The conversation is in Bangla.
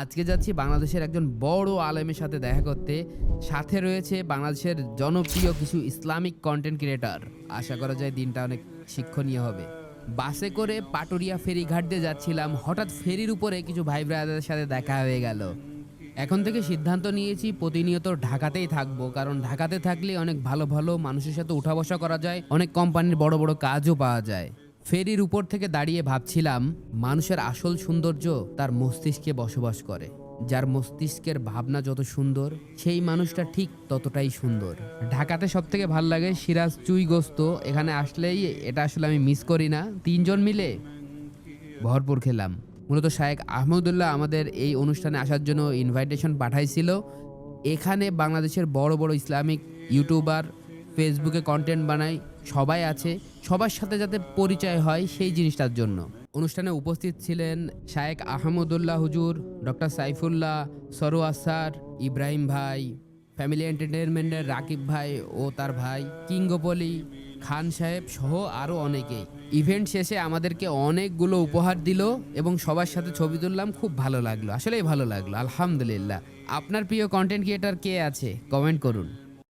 আজকে যাচ্ছি বাংলাদেশের একজন বড় আলেমের সাথে দেখা করতে। সাথে রয়েছে বাংলাদেশের জনপ্রিয় কিছু ইসলামিক কন্টেন্ট ক্রিয়েটার আশা করা যায় দিনটা অনেক শিক্ষণীয় হবে। বাসে করে পাটুরিয়া ফেরিঘাট দিয়ে যাচ্ছিলাম। হঠাৎ ফেরির উপরে কিছু ভাই ব্রাদারের সাথে দেখা হয়ে গেল। এখন থেকে সিদ্ধান্ত নিয়েছি প্রতিনিয়ত ঢাকাতেই থাকব। কারণ ঢাকাতে থাকলে অনেক ভালো ভালো মানুষের সাথে উঠা বসা করা যায়। অনেক কোম্পানির বড় বড় কাজও পাওয়া যায়। ফেরির উপর থেকে দাঁড়িয়ে ভাবছিলাম, মানুষের আসল সৌন্দর্য তার মস্তিষ্কে বসবাস করে। যার মস্তিষ্কের ভাবনা যত সুন্দর, সেই মানুষটা ঠিক ততটাই সুন্দর। ঢাকাতে সব থেকে ভালো লাগে সিরাজ চুই গোস্ত এখানে আসলেই এটা আসলে আমি মিস করি না। তিনজন মিলে ভরপুর খেলাম। মূলত শায়েক আহমদুল্লাহ আমাদের এই অনুষ্ঠানে আসার জন্য ইনভাইটেশন পাঠাইছিল। এখানে বাংলাদেশের বড় বড় ইসলামিক ইউটিউবার ফেসবুকে কন্টেন্ট বানায়। সবাই আছে, সবার সাথে যাতে পরিচয় হয় সেই জিনিসটার জন্য। অনুষ্ঠানে উপস্থিত ছিলেন শায়েক আহমদুল্লাহ হুজুর, ডক্টর সাইফুল্লাহ সরু আসার, ইব্রাহিম ভাই, ফ্যামিলি এন্টারটেনমেন্টের রাকিব ভাই ও তার ভাই, কিঙ্গপলি, খান সাহেব সহ আরও অনেকেই। ইভেন্ট শেষে আমাদেরকে অনেকগুলো উপহার দিল এবং সবার সাথে ছবি তুললাম, খুব ভালো লাগল, আসলেই ভালো লাগল, আলহামদুলিল্লাহ। আপনার প্রিয় কন্টেন্ট ক্রিয়েটার কে আছে? কমেন্ট করুন।